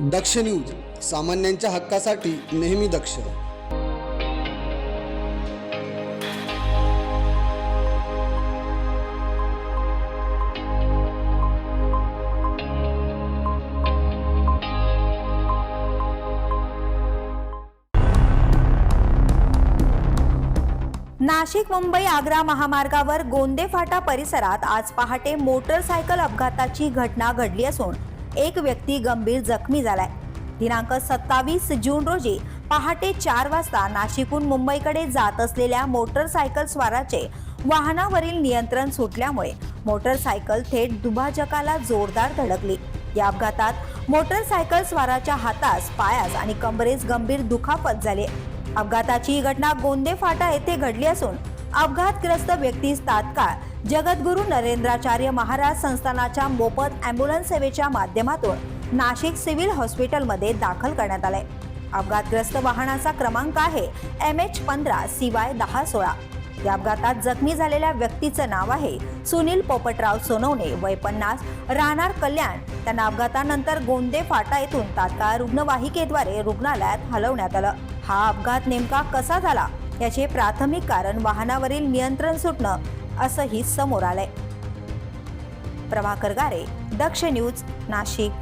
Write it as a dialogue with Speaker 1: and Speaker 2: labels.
Speaker 1: दक्ष news सामान्यांच्या हक्कासाठी नेहमी दक्ष.
Speaker 2: नाशिक मुंबई आग्रा महामार्गावर गोंदे फाटा परिसरात आज पहाटे मोटरसायकल अपघाताची घटना घडली असून एक व्यक्ती गंभीर जखमी झालाय. दिनांक सत्तावीस जून रोजी पहाटे चार वाजता नाशिकहून मुंबईकडे जात असलेल्या मोटरसायकल स्वाराचे वाहनावरील नियंत्रण सुटल्यामुळे मोटरसायकल थेट दुभाजकाला जोरदार धडकली. या अपघातात मोटरसायकल स्वाराच्या हातास पायास आणि कंबरेस गंभीर दुखापत झाली. अपघाताची ही घटना गोंदे फाटा येथे घडली असून अपघातग्रस्त व्यक्तीस तात्काळ जगद्गुरू नरेंद्राचार्य महाराज संस्थानाच्या मोफत अँब्युलन्स सेवेच्या माध्यमातून नाशिक सिव्हिल हॉस्पिटलमध्ये दाखल करण्यात आले अपघातग्रस्त वाहनाचा क्रमांक आहे एम एच पंधरा सी वाय दहा सोळा. या अपघातात जखमी झालेल्या व्यक्तीचं नाव आहे सुनील पोपटराव सोनवणे वय पन्नास राहणार कल्याण. त्यांना अपघातानंतर गोंदे फाटा येथून तात्काळ रुग्णवाहिकेद्वारे रुग्णालयात हलवण्यात आलं. हा अपघात नेमका कसा झाला? याचे प्राथमिक कारण वाहनावरील नियंत्रण सुटणं असंही समोर आलंय. प्रभाकर गारे दक्ष न्यूज नाशिक.